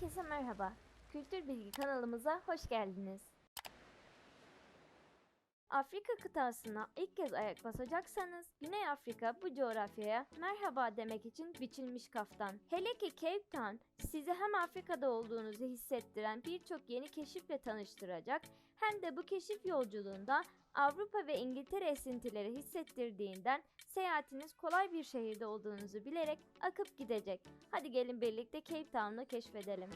Herkese merhaba. Kültür Bilgi kanalımıza hoş geldiniz. Afrika kıtasına ilk kez ayak basacaksanız Güney Afrika bu coğrafyaya merhaba demek için biçilmiş kaftan. Hele ki Cape Town sizi hem Afrika'da olduğunuzu hissettiren birçok yeni keşifle tanıştıracak hem de bu keşif yolculuğunda Avrupa ve İngiltere esintileri hissettirdiğinden seyahatiniz kolay bir şehirde olduğunuzu bilerek akıp gidecek. Hadi gelin birlikte Cape Town'u keşfedelim.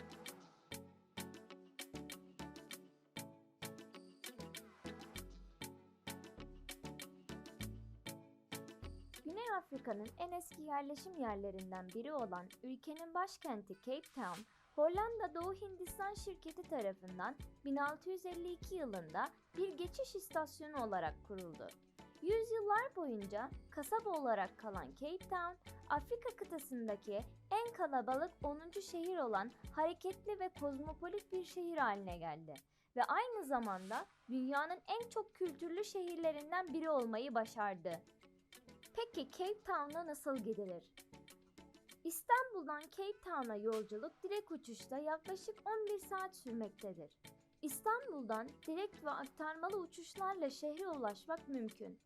Afrika'nın en eski yerleşim yerlerinden biri olan ülkenin başkenti Cape Town, Hollanda Doğu Hindistan şirketi tarafından 1652 yılında bir geçiş istasyonu olarak kuruldu. Yüzyıllar boyunca kasaba olarak kalan Cape Town, Afrika kıtasındaki en kalabalık 10. şehir olan hareketli ve kozmopolit bir şehir haline geldi ve aynı zamanda dünyanın en çok kültürlü şehirlerinden biri olmayı başardı. Peki Cape Town'a nasıl gidilir? İstanbul'dan Cape Town'a yolculuk direkt uçuşta yaklaşık 11 saat sürmektedir. İstanbul'dan direkt ve aktarmalı uçuşlarla şehre ulaşmak mümkün.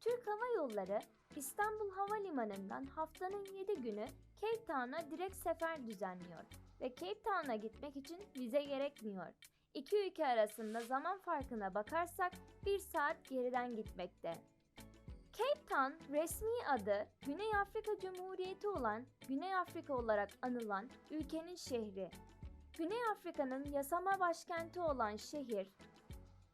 Türk Hava Yolları İstanbul Havalimanı'ndan haftanın 7 günü Cape Town'a direkt sefer düzenliyor ve Cape Town'a gitmek için vize gerekmiyor. İki ülke arasında zaman farkına bakarsak 1 saat geriden gitmekte. Cape Town resmi adı Güney Afrika Cumhuriyeti olan Güney Afrika olarak anılan ülkenin şehri. Güney Afrika'nın yasama başkenti olan şehir,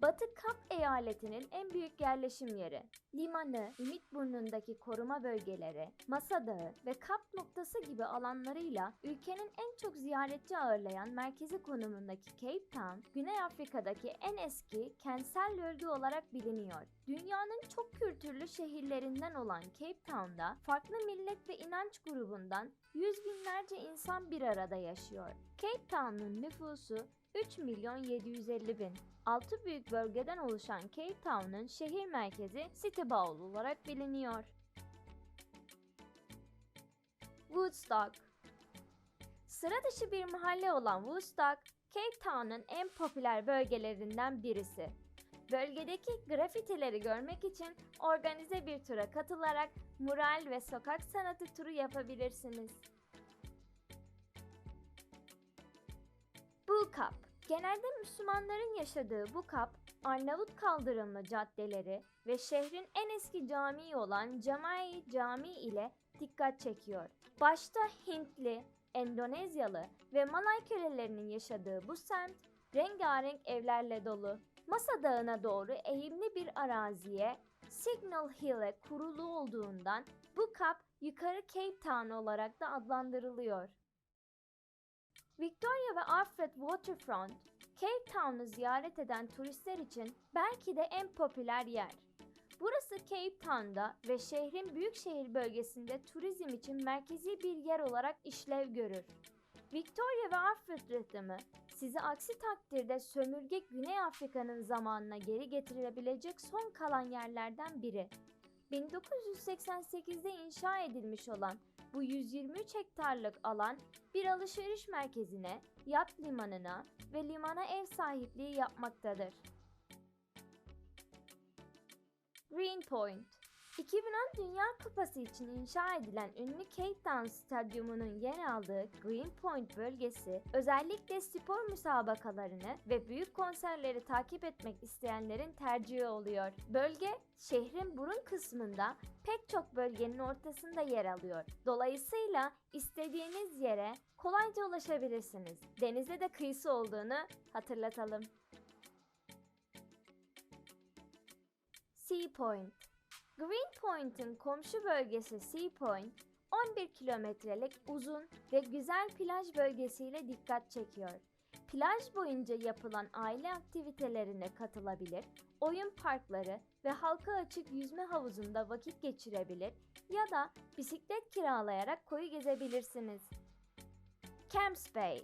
Batı Kap eyaletinin en büyük yerleşim yeri. Limanı, Ümitburnu'ndaki koruma bölgeleri, Masa Dağı ve Kap noktası gibi alanlarıyla ülkenin en çok ziyaretçi ağırlayan merkezi konumundaki Cape Town, Güney Afrika'daki en eski kentsel bölge olarak biliniyor. Dünyanın çok kültürlü şehirlerinden olan Cape Town'da farklı millet ve inanç grubundan yüz binlerce insan bir arada yaşıyor. Cape Town'un nüfusu 3 milyon 750 bin. 6 büyük bölgeden oluşan Cape Town'un şehir merkezi City Bowl olarak biliniyor. Woodstock Sıra dışı bir mahalle olan Woodstock, Cape Town'un en popüler bölgelerinden birisi. Bölgedeki grafitileri görmek için organize bir tura katılarak mural ve sokak sanatı turu yapabilirsiniz. Bu kap Genelde Müslümanların yaşadığı bu kap, Arnavut kaldırımlı caddeleri ve şehrin en eski camii olan Camai Cami ile dikkat çekiyor. Başta Hintli, Endonezyalı ve Malay kölelerinin yaşadığı bu semt rengarenk evlerle dolu. Masa Dağı'na doğru eğimli bir araziye Signal Hill'e kurulu olduğundan bu kap yukarı Cape Town olarak da adlandırılıyor. Victoria ve Alfred Waterfront, Cape Town'u ziyaret eden turistler için belki de en popüler yer. Burası Cape Town'da ve şehrin büyükşehir bölgesinde turizm için merkezi bir yer olarak işlev görür. Victoria ve Alfred rıhtımı sizi aksi takdirde sömürge Güney Afrika'nın zamanına geri getirebilecek son kalan yerlerden biri. 1988'de inşa edilmiş olan bu 123 hektarlık alan bir alışveriş merkezine, yat limanına ve limana ev sahipliği yapmaktadır. Greenpoint 2010 Dünya Kupası için inşa edilen ünlü Cape Town Stadyumu'nun yer aldığı Greenpoint bölgesi özellikle spor müsabakalarını ve büyük konserleri takip etmek isteyenlerin tercihi oluyor. Bölge şehrin burun kısmında pek çok bölgenin ortasında yer alıyor. Dolayısıyla istediğiniz yere kolayca ulaşabilirsiniz. Denize de kıyısı olduğunu hatırlatalım. Sea Point Greenpoint'in komşu bölgesi Sea Point, 11 kilometrelik uzun ve güzel plaj bölgesiyle dikkat çekiyor. Plaj boyunca yapılan aile aktivitelerine katılabilir, oyun parkları ve halka açık yüzme havuzunda vakit geçirebilir ya da bisiklet kiralayarak koyu gezebilirsiniz. Camps Bay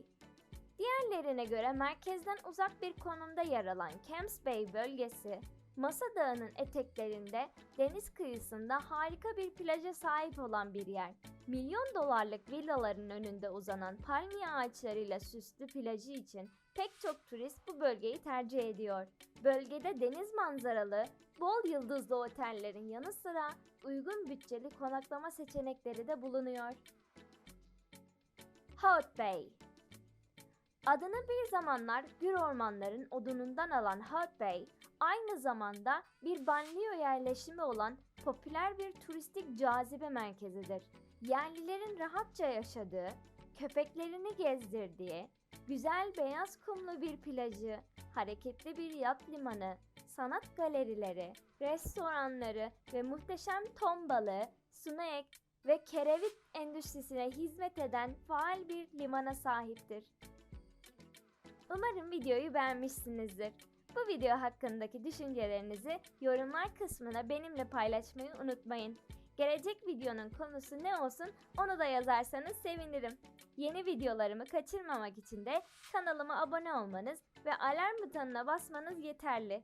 Diğerlerine göre merkezden uzak bir konumda yer alan Camps Bay bölgesi, Masa Dağı'nın eteklerinde deniz kıyısında harika bir plaja sahip olan bir yer. Milyon dolarlık villaların önünde uzanan palmiye ağaçlarıyla süslü plajı için pek çok turist bu bölgeyi tercih ediyor. Bölgede deniz manzaralı, bol yıldızlı otellerin yanı sıra uygun bütçeli konaklama seçenekleri de bulunuyor. Hot Bay Adını bir zamanlar gür ormanların odunundan alan Hot Bay, aynı zamanda bir banliyö yerleşimi olan popüler bir turistik cazibe merkezidir. Yerlilerin rahatça yaşadığı, köpeklerini gezdirdiği, güzel beyaz kumlu bir plajı, hareketli bir yat limanı, sanat galerileri, restoranları ve muhteşem ton balığı, sunek ve kerevit endüstrisine hizmet eden faal bir limana sahiptir. Umarım videoyu beğenmişsinizdir. Bu video hakkındaki düşüncelerinizi yorumlar kısmına benimle paylaşmayı unutmayın. Gelecek videonun konusu ne olsun onu da yazarsanız sevinirim. Yeni videolarımı kaçırmamak için de kanalıma abone olmanız ve alarm butonuna basmanız yeterli.